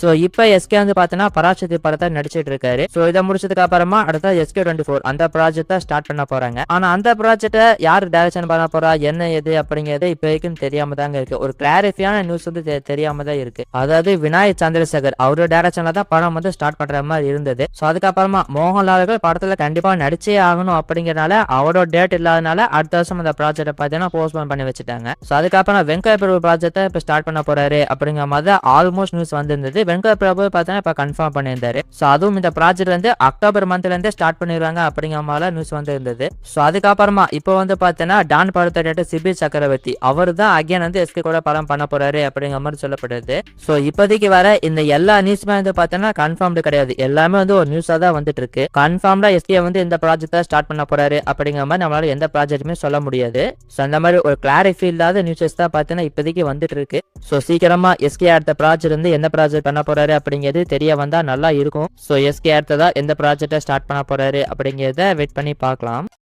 So இப்போ SK வந்து பாத்தீங்கன்னா பராசக்தி படத்தை நடிச்சிட்டு இருக்காரு. சோ இதை முடிச்சதுக்கு அப்புறமா அடுத்த எஸ்கே டுவெண்ட்டி ஃபோர் அந்த ப்ராஜெக்டை ஸ்டார்ட் பண்ண போறாங்க. ஆனா அந்த ப்ராஜெக்ட்டை யார் டைரக்ஷன் பண்ண போறா? என்ன எது அப்படிங்கிறது இப்போ வரைக்கும் தெரியாம தாங்க இருக்கு. ஒரு கிளாரிஃபியான நியூஸ் வந்து தெரியாம தான் இருக்கு. அதாவது விநாயக் சந்திரசேகர் அவரோட டைரக்ஷன்ல தான் படம் வந்து ஸ்டார்ட் பண்ற மாதிரி இருந்தது. சோ அதுக்கப்புறமா மோகன்லால்கள் படத்துல கண்டிப்பா நடிச்சே ஆகணும் அப்படிங்கறனால அவரோட டேட் இல்லாதனால அடுத்த வருஷம் அந்த ப்ராஜெக்ட்டை பார்த்தீங்கன்னா போஸ்ட்போன் பண்ணி வச்சுட்டாங்க. சோ அதுக்கப்புறம் வெங்கய பிரபு ப்ராஜெக்ட்டை இப்போ ஸ்டார்ட் பண்ண போறாரு அப்படிங்கிற மாதிரி ஆல்மோஸ்ட் நியூஸ் வந்திருந்தது. வெங்கய பிரபு பார்த்தீங்கன்னா இப்போ கன்ஃபார்ம் பண்ணியிருந்தாரு. ஸோ அதுவும் இந்த ப்ராஜெக்ட் வந்து அக்டோபர் மந்த்ல இருந்தே ஸ்டார்ட் பண்ணிடுவாங்க அப்படிங்கிற மாதிரி நியூஸ் வந்து இருந்தது ஸோ அதுக்கப்புறமா இப்போ வந்து பார்த்தோன்னா டான் படத்தை டேட்டர் சிபி சக்கரவர்த்தி அவர் தான் அகேன் வந்து எஸ்கே கூட படம் பண்ண போறாரு அப்படிங்கிற மாதிரி சொல்லப்படுது. ஸோ இப்போதைக்கு வர இந்த எல்லா நியூஸுமே வந்து பார்த்தோன்னா கன்ஃபார்ம்டு கிடையாது. எல்லாமே வந்து ஒரு நியூஸாக தான் வந்துட்டு இருக்கு. கன்ஃபார்ம்டா எஸ்கே வந்து இந்த ப்ராஜெக்டை ஸ்டார்ட் பண்ண போறாரு அப்படிங்கிற மாதிரி நம்மளால எந்த ப்ராஜெக்ட்டுமே சொல்ல முடியாது. ஸோ அந்த மாதிரி ஒரு கிளாரிஃபை இல்லாத நியூஸஸ் தான் பார்த்தீங்கன்னா இப்போதைக்கு வந்துட்டு இருக்கு. ஸோ சீக்கிரமா எஸ்கே அடுத்த ப்ராஜெக்ட் வந்து எந்த ப்ராஜெக்ட் பண்ண போறாரு அப்படிங்கிறது தெரிய வந்தா நல்லா இருக்கும். ஸோ எஸ்கே அடுத்ததா எந்த ப்ராஜெக்டை ஸ்டார்ட் பண்ண போறாரு அப்படிங்கிறத வெயிட் பண்ணி பார்க்கலாம்.